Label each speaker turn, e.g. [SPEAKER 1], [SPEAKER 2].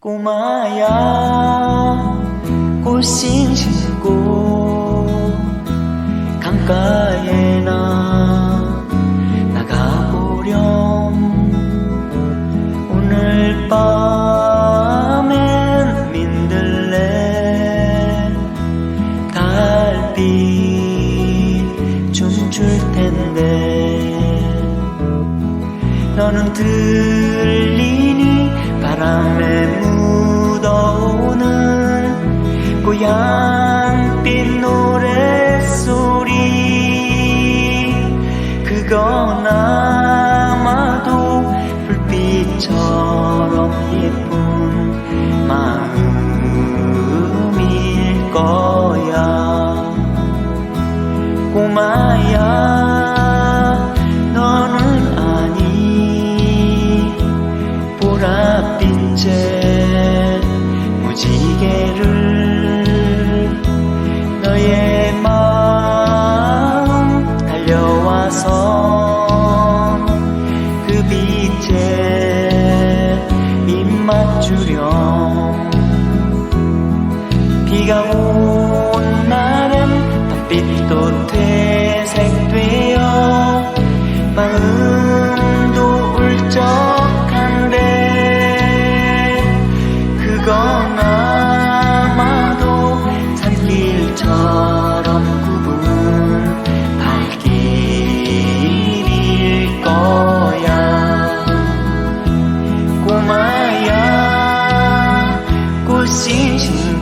[SPEAKER 1] 꼬마야. 꽃신 신고 강가에 나 나가보렴. 오늘 밤엔 민들레 달빛 춤출 텐데. 너는 들리니 바람에 그건 아마도 불빛처럼 예쁜 마음일 거야. 꼬마야 너는 아니 보랏빛의 달려와서 그 빛에 입맞추렴. 비가 온 날엔 달빛도 퇴색되어 꼬마야 꽃신 신고